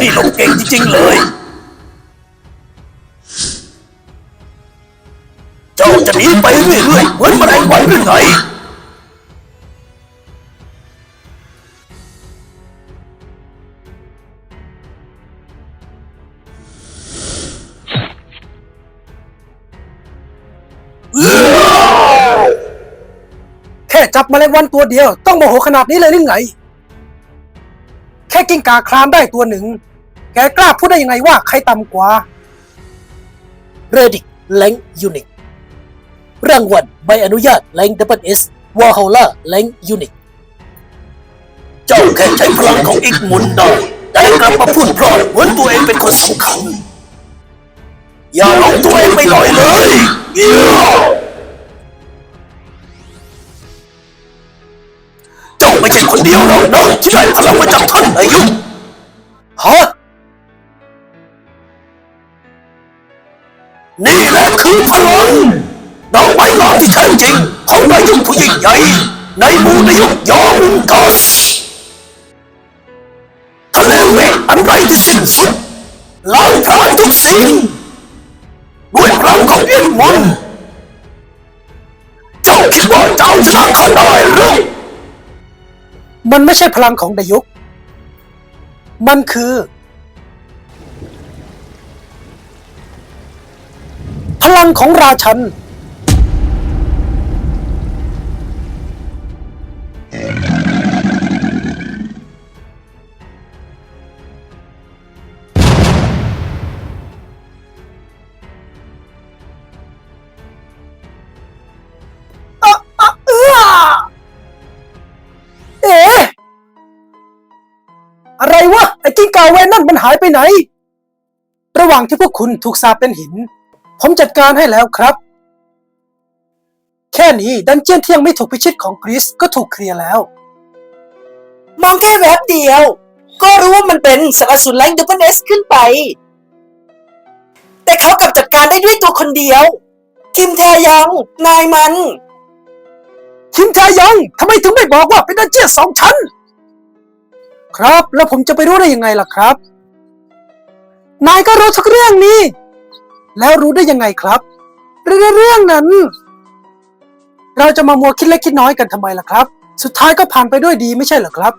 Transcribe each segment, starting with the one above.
นี่ลงเก่งจริงๆเลย เจ้าจะหนีไปเรื่อยๆเหมือนแมลงวันหรือไงแค่จับมแมลงวันตัวเดียว ต้องโมโหขนาดนี้เลยหรือไง แค่กิ้งก่าคลานได้ตัวหนึ่ง กกล้าพูดได้ยังไงว่าใครต่ำกว่าเรดิกแลงยูนิครางวัลใบอนุญาตแลงดับเบิลเอสวอลฮาล่าแลงยูนิคเจ้าแค่ใช้พลังของอีกมุนได้แต่กลับมาพูดพลอยเหมือนตัวเองเป็นคนสำคัญอย่าลงตัวเองไปหน่อยเลยเหี้ยเจ้าไม่ใช่คนเดียวหรอกนะที่ได้พลังมาจากท่านอายุ พลังดอกไม้งาที่แท้จริงของนายยุคผู้ยิ่งใหญ่ในหมู่นายกยอมุนกัสทะเลเวทอันไรที่สิ้นสุดล้างพรางทุกสิ่งด้วยพลังของเอ็นมนเจ้าคิดว่าเจ้าชนะข้าได้หรือมันไม่ใช่พลังของดยุกมันคือ พลังของราชัน อะอะเอื้อะไรวะ ไอ้กิ้งก่าเวนนั่นมันหายไปไหน ระหว่างที่พวกคุณถูกสาปเป็นหิน ผมจัดการให้แล้วครับ แค่นี้ดันเจียนที่ยังไม่ถูกพิชิตของกรีซก็ถูกเคลียร์แล้ว มองแค่แวบเดียว ก็รู้ว่ามันเป็นสารสุนแรงดับเบิลเอสขึ้นไป แต่เขากลับจัดการได้ด้วยตัวคนเดียว คิมแทยอง นายมัน คิมทายองทำไมถึงไม่บอกว่าเป็นดันเจียนสองชั้น ครับ แล้วผมจะไปรู้ได้ยังไงล่ะครับ นายก็รู้ทุกเรื่องนี่ แล้วรู้ได้ยังไงครับเรื่องเรื่องนั้น เราจะมามัวคิดเล็กคิดน้อยกันทำไมล่ะครับ สุดท้ายก็ผ่านไปด้วยดีไม่ใช่เหรอครับ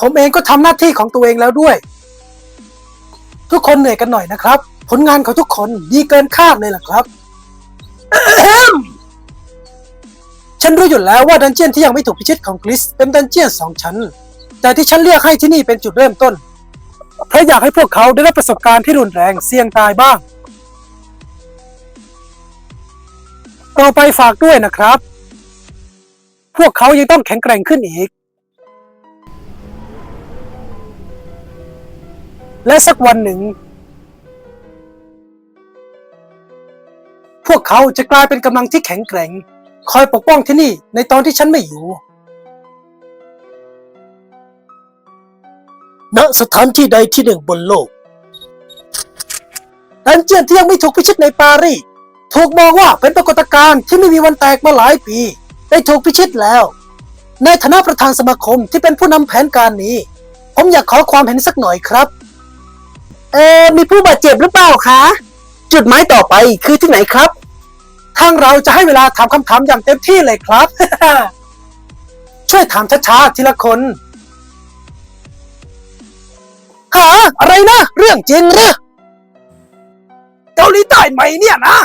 ผมเองก็ทำหน้าที่ของตัวเองแล้วด้วย ทุกคนเหนื่อยกันหน่อยนะครับ ผลงานของทุกคนดีเกินคาดเลยล่ะครับฉันรู้อยู่แล้วว่าดันเจียนที่ยังไม่ถูกพิชิตของกริสเป็นดันเจียนสองชั้น แต่ที่ฉันเลือกให้ที่นี่เป็นจุดเริ่มต้น เพราะอยากให้พวกเขาได้รับประสบการณ์ที่รุนแรงเสี่ยงตายบ้าง ต่อไปฝากด้วยนะครับ พวกเขายังต้องแข็งแกร่งขึ้นอีก และสักวันหนึ่ง พวกเขาจะกลายเป็นกำลังที่แข็งแกร่ง คอยปกป้องที่นี่ในตอนที่ฉันไม่อยู่ ณสถานที่ใดที่หนึ่งบนโลกดันเจียนที่ยังไม่ถูกพิชิตในปารีส ถูกมองว่าเป็นปรากฏการณ์ที่ไม่มีวันแตกมาหลายปี ได้ถูกพิชิตแล้ว ในฐานะประธานสมาคมที่เป็นผู้นำแผนการนี้ ผมอยากขอความเห็นสักหน่อยครับ เออมีผู้บาดเจ็บหรือเปล่าคะ จุดหมายต่อไปคือที่ไหนครับ ทางเราจะให้เวลาถามคำถามอย่างเต็มที่เลยครับ ช่วยถามช้าๆทีละคนหาอะไรนะ เรื่องจริงหรือเกาหลีใต้ใหมเนี่ยนะ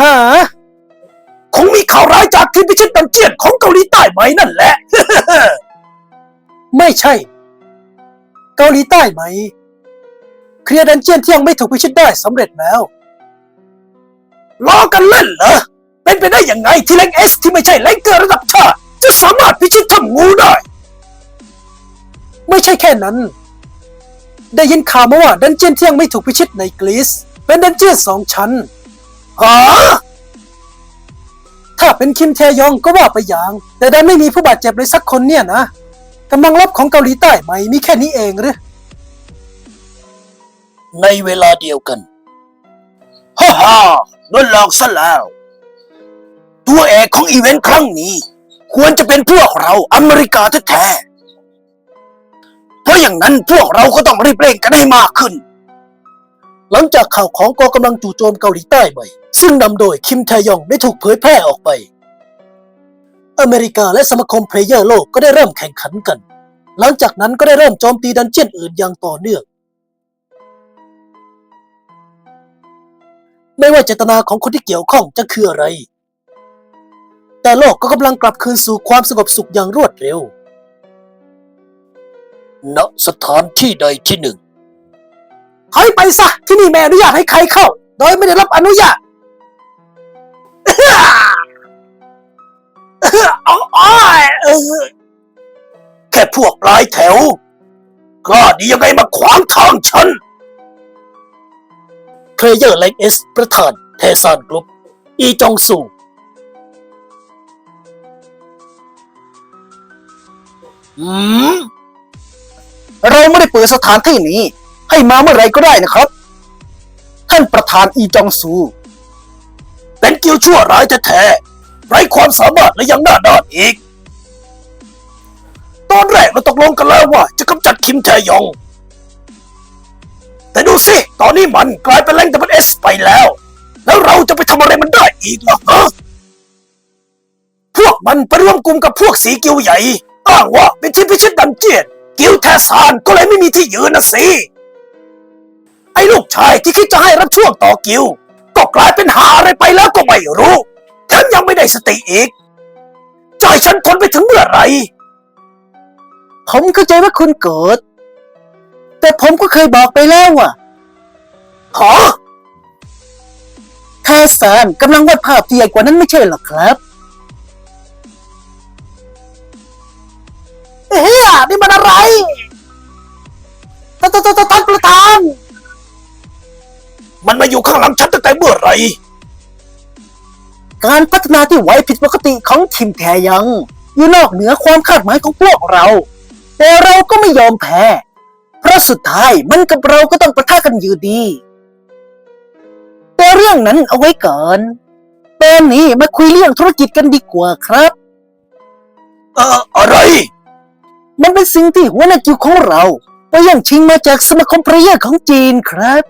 ฮะคงมีข่าวร้ายจากทีมพิชิตดันเจียนของเกาหลีใต้ใหมนั่นแหละ ไม่ใช่ เกาหลีใต้ไหม เคลียร์ดันเจียนที่ยังไม่ถูกพิชิตได้สำเร็จแล้วล้อกันเล่นเหรอ เป็นไปได้ยังไงที่เล็งเอสที่ไม่ใช่เล็งเกอร์ระดับชาติจะสามารถพิชิตถ้ำงูได้ ไม่ใช่แค่นั้น ได้ยินข่าวมาว่าดันเจียนที่ยังไม่ถูกพิชิตในกรีซเป็นดันเจียนสองชั้น ฮะถ้าเป็นคิมเทยองก็ว่าไปอย่าง แต่ดันไม่มีผู้บาดเจ็บเลยสักคนเนี่ยนะกำลังรบของเกาหลีใต้ไหมมีแค่นี้เองหรือ ในเวลาเดียวกัน ฮ่าฮ่าโดนหลอกซะแล้ว ตัวเอกของอีเวนต์ครั้งนี้ ควรจะเป็นพวกเราอเมริกาแท้ๆเพราะอย่างนั้นพวกเราก็ต้องรีบเร่งกันให้มากขึ้น หลังจากข่าวของกองกำลังจู่โจมเกาหลีใต้ใหม่ ซึ่งนำโดยคิมแทยองได้ถูกเผยแพร่ออกไป อเมริกาและสมาคมเพลเยอร์โลกก็ได้เริ่มแข่งขันกัน หลังจากนั้นก็ได้เริ่มโจมตีดันเจียนอื่นอย่างต่อเนื่อง ไม่ว่าเจตนาของคนที่เกี่ยวข้องจะคืออะไร แต่โลกก็กำลังกลับคืนสู่ความสงบสุขอย่างรวดเร็วณสถานที่ใดที่หนึ่ง ถอยไปซะที่นี่ไม่อนุญาตให้ใครเข้า โดยไม่ได้รับอนุญาตเอาอ้อยเออแค่พวกปลายแถวกล้าดียังไงมาขวางทางฉันเพลเยอร์เล็กเอสประธานเทซานกรุ๊ปอีจองซูอืม เราไม่ได้เปิดสถานที่นี้ ให้มาเมื่อไรก็ได้นะครับ ท่านประธานอีจองซู เป็นกิวชั่วร้ายแท้ๆไร้ความสามารถและยังหน้าด้านอีก ตอนแรกเราตกลงกันแล้วว่าจะกำจัดคิมแทยอง แต่ดูสิ ตอนนี้มันกลายเป็นแรงดับเบิลเอสไปแล้ว แล้วเราจะไปทำอะไรมันได้อีกล่ะฮะพวกมันไปร่วมกลุ่มกับพวกสีกิวใหญ่ อ้างว่าเป็นที่พิชิตดันเจียนกิวแทซานก็เลยไม่มีที่ยืนนะสิ ลูกชายที่คิดจะให้รับช่วงต่อกิว ก็กลายเป็นหาอะไรไปแล้วก็ไม่รู้แถมยังไม่ได้สติอีกใจะให้ฉันทนไปถึงเมื่อไหร่ผมเข้าใจว่าคุณเกิดแต่ผมก็เคยบอกไปแล้วว่าฮะแทสานกำลังวาดภาพที่ใหญ่กว่านั้นไม่ใช่หรอครับ เฮ้ยนี่มันอะไรท่านท่ มันมาอยู่ข้างหลังฉันตั้งแต่เมื่อไหร่ การพัฒนาที่ไวผิดปกติของทีมแทยัง อยู่นอกเหนือความคาดหมายของพวกเรา แต่เราก็ไม่ยอมแพ้ เพราะสุดท้ายมันกับเราก็ต้องประทะกันอยู่ดี แต่เรื่องนั้นเอาไว้ก่อนตอนนี้มาคุยเรื่องธุรกิจกันดีกว่าครับ เอ่ออะไร มันเป็นสิ่งที่หัวหน้ากิวของเรา ไปย่างชิงมาจากสมาคมเพลเยอร์ของจีนครับ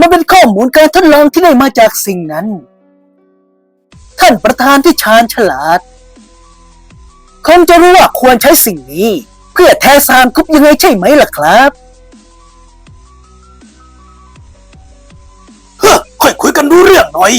มันเป็นข้อมูลการทดลองที่ได้มาจากสิ่งนั้น ท่านประธานที่ชาญฉลาด คงจะรู้ว่าควรใช้สิ่งนี้ เพื่อแทสานคุบยังไงใช่ไหมล่ะครับเฮ้อค่อยคุยกันรู้เรื่องหน่อย